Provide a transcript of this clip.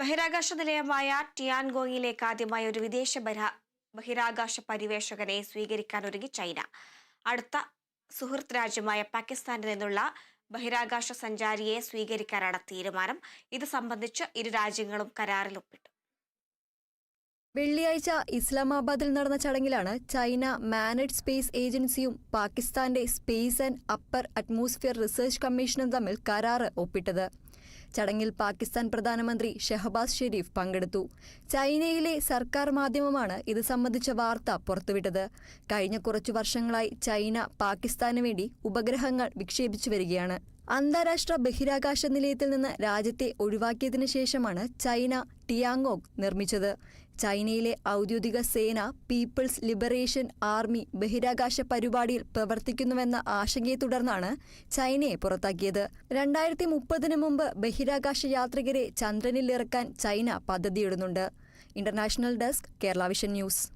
ബഹിരാകാശ നിലയമായ ടിയാൻഗോങ്ങിലേക്ക് ആദ്യമായി ഒരു വിദേശ ബഹിരാ- ബഹിരാകാശ പര്യവേഷകനെ സ്വീകരിക്കാൻ ഒരുങ്ങി ചൈന. അടുത്ത സുഹൃത്ത് രാജ്യമായ പാകിസ്ഥാനിൽ നിന്നുള്ള ബഹിരാകാശ സഞ്ചാരിയെ സ്വീകരിക്കാനാണ് തീരുമാനം. ഇത് സംബന്ധിച്ച് ഇരു രാജ്യങ്ങളും കരാറിൽ ഒപ്പിട്ടു. വെള്ളിയാഴ്ച ഇസ്ലാമാബാദിൽ നടന്ന ചടങ്ങിലാണ് ചൈന മാനഡ് സ്പേസ് ഏജൻസിയും പാകിസ്ഥാന്റെ space and upper atmosphere research കമ്മീഷനും തമ്മിൽ കരാറ് ഒപ്പിട്ടത്. ചടങ്ങിൽ പാകിസ്ഥാൻ പ്രധാനമന്ത്രി ഷെഹബാസ് ഷെരീഫ് പങ്കെടുത്തു. ചൈനയിലെ സർക്കാർ മാധ്യമമാണ് ഇത് സംബന്ധിച്ച വാർത്ത പുറത്തുവിട്ടത്. കഴിഞ്ഞ കുറച്ചു വർഷങ്ങളായി ചൈന പാകിസ്ഥാന് വേണ്ടി ഉപഗ്രഹങ്ങൾ വിക്ഷേപിച്ചു വരികയാണ്. അന്താരാഷ്ട്ര ബഹിരാകാശ നിലയത്തിൽ നിന്ന് രാജ്യത്തെ ഒഴിവാക്കിയതിനു ശേഷമാണ് ചൈന ടിയാങ്ങോങ് നിർമ്മിച്ചത്. ചൈനയിലെ ഔദ്യോഗിക സേന പീപ്പിൾസ് ലിബറേഷൻ ആർമി ബഹിരാകാശ പരിപാടിയിൽ പ്രവർത്തിക്കുന്നുവെന്ന ആശങ്കയെ തുടർന്നാണ് ചൈനയെ പുറത്താക്കിയത്. രണ്ടായിരത്തി മുപ്പതിനു മുമ്പ് ബഹിരാകാശ യാത്രികരെ ചന്ദ്രനിൽ ഇറക്കാൻ China പദ്ധതിയിടുന്നുണ്ട്. International desk Kerala vision news.